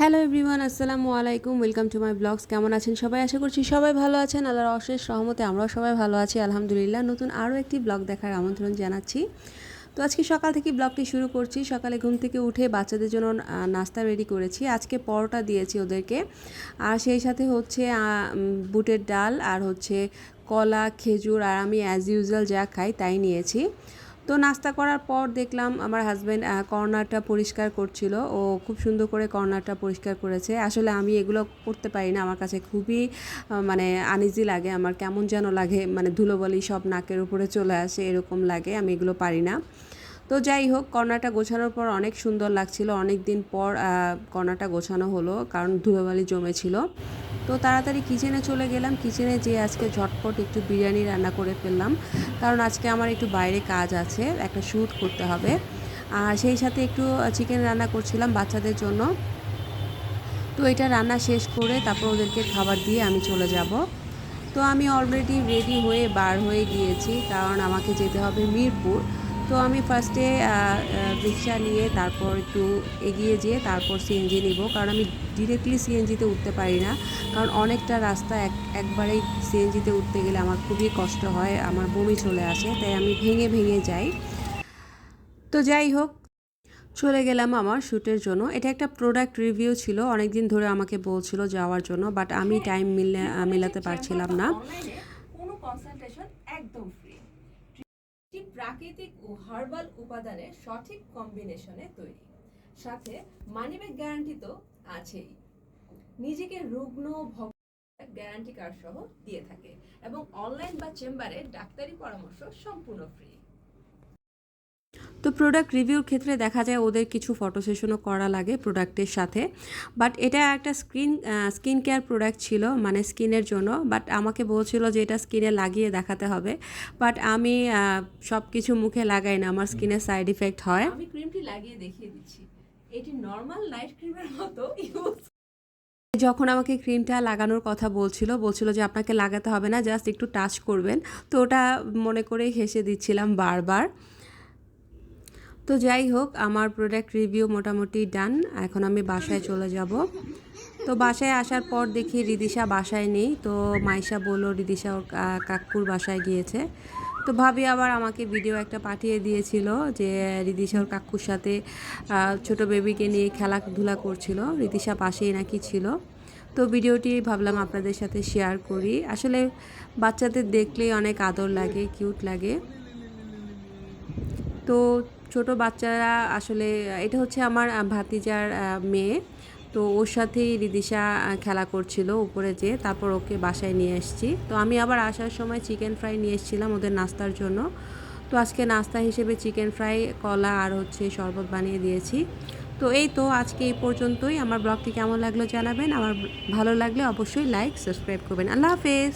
Hello everyone, আসসালামু আলাইকুম, welcome to my blogs. কেমন আছেন সবাই? আশা করছি সবাই ভালো আছেন। আল্লাহর অশেষ সহমতে আমরাও সবাই ভালো আছি। আলহামদুলিল্লাহ, নতুন আরও একটি ব্লগ দেখার আমন্ত্রণ জানাচ্ছি। তো আজকে সকাল থেকে ব্লগটি শুরু করছি। সকালে ঘুম থেকে উঠে বাচ্চাদের জন্য নাস্তা রেডি করেছি। আজকে পরোটা দিয়েছি ওদেরকে। আর সেই সাথে হচ্ছে বুটের ডাল আর হচ্ছে কলা, খেজুর আর আমি অ্যাজ ইউজুয়াল যা খাই তাই নিয়েছি। তো নাস্তা করার পর দেখলাম আমার হাজব্যান্ড কর্নারটা পরিষ্কার করছিল। ও খুব সুন্দর করে কর্নারটা পরিষ্কার করেছে। আসলে আমি এগুলো করতে পারি না। আমার কাছে খুবই মানে আনইজি লাগে। আমার কেমন যেন লাগে মানে ধুলোবালি সব নাকের উপরে চলে আসে এরকম লাগে। আমি এগুলো পারি না। তো যাই হোক কর্নারটা গোছানোর পর অনেক সুন্দর লাগছিল। অনেক দিন পর আহ, কর্নারটা গোছানো হলো কারণ ধুলোবালি জমেছিল। তো তাড়াতাড়ি কিচেনে চলে গেলাম। কিচেনে যেয়ে আজকে ঝটপট একটু বিরিয়ানি রান্না করে ফেললাম। কারণ আজকে আমার একটু বাইরে কাজ আছে, একটা শ্যুট করতে হবে। আর সেই সাথে একটু চিকেন রান্না করছিলাম বাচ্চাদের জন্য। তো এটা রান্না শেষ করে তারপর ওদেরকে খাবার দিয়ে আমি চলে যাব। তো আমি অলরেডি রেডি হয়ে বার হয়ে গিয়েছি। কারণ আমাকে যেতে হবে মিরপুর। তো আমি ফার্স্টে রিক্সা নিয়ে তারপর একটু এগিয়ে যেয়ে তারপর সিএনজি নিব। কারণ আমি ডিরেক্টলি সিএনজিতে উঠতে পারি না। কারণ অনেকটা রাস্তা এক, একবারেই সিএনজিতে উঠতে গেলে আমার খুবই কষ্ট হয়, আমার বমি চলে আসে, তাই আমি ভেঙে ভেঙে যাই। তো যাই হোক, চলে গেলাম আমার শ্যুটের জন্য। এটা একটা প্রোডাক্ট রিভিউ ছিল অনেক দিন ধরে আমাকে বলছিল যাওয়ার জন্য বাট আমি টাইম মিলে মেলাতে পারছিলাম না। কোনো কনসালটেশন একদম প্রাকৃতিক ও হার্বাল উপাদানের সঠিক কম্বিনেশনে তৈরি। সাথে মানিব্যাগ গ্যারান্টি তো আছেই। নিজেকে রুগ্ন গ্যারান্টি কার্ড সহ দিয়ে থাকে এবং অনলাইন বা চেম্বারে ডাক্তারি পরামর্শ সম্পূর্ণ ফ্রি। তো প্রোডাক্ট রিভিউর ক্ষেত্রে দেখা যায় ওদের কিছু ফটো সেশনও করা লাগে প্রোডাক্টের সাথে। বাট এটা একটা স্কিন স্কিন কেয়ার প্রোডাক্ট ছিল মানে স্কিনের জন্য। বাট আমাকে বলছিল যে এটা স্কিনে লাগিয়ে দেখাতে হবে। বাট আমি সব কিছু মুখে লাগাই না। আমার স্কিনের সাইড ইফেক্ট হয়। আমি ক্রিমটি লাগিয়ে দেখিয়ে দিচ্ছি। এটি নর্মাল নাইট ক্রিমের মতো ইউজ যখন আমাকে ক্রিমটা লাগানোর কথা বলছিল বলছিল যে আপনাকে লাগাতে হবে না জাস্ট একটু টাচ করবেন। তো ওটা মনে করেই হেসে দিচ্ছিলাম বারবার। তো যাই হোক, আমার প্রোডাক্ট রিভিউ মোটামুটি ডান এখন আমি বাসায় চলে যাব। তো বাসায় আসার পর দেখি রিদিশা বাসায় নেই। তো মাইশা বলল, রিদিশা ওর কাকুর বাসায় গিয়েছে। তো ভাবি আবার আমাকে ভিডিও একটা পাঠিয়ে দিয়েছিল যে রিদিশা ওর কাকুর সাথে ছোট বেবিকে নিয়ে খেলাধুলা করছিল। রিদিশা পাশেই নাকি ছিল। তো ভিডিওটি ভাবলাম আপনাদের সাথে শেয়ার করি। আসলে বাচ্চাদের দেখলেই অনেক আদর লাগে কিউট লাগে। তো ছোট বাচ্চারা আসলে, এটা হচ্ছে আমার ভাতিজার মেয়ে। তো ওর সাথেই রিদিশা খেলা করছিল উপরে যেয়ে, তারপর ওকে বাসায় নিয়ে এসেছি। তো আমি আবার আসার সময় চিকেন ফ্রাই নিয়ে এসেছিলাম ওদের নাস্তার জন্য। তো আজকে নাস্তা হিসেবে চিকেন ফ্রাই কলা আর হচ্ছে শরবত বানিয়ে দিয়েছি। তো এই তো আজকে এই পর্যন্তই। আমার ব্লগটি কেমন লাগল জানাবেন। আমার ভালো লাগলে অবশ্যই লাইক সাবস্ক্রাইব করবেন। আল্লাহ হাফেজ!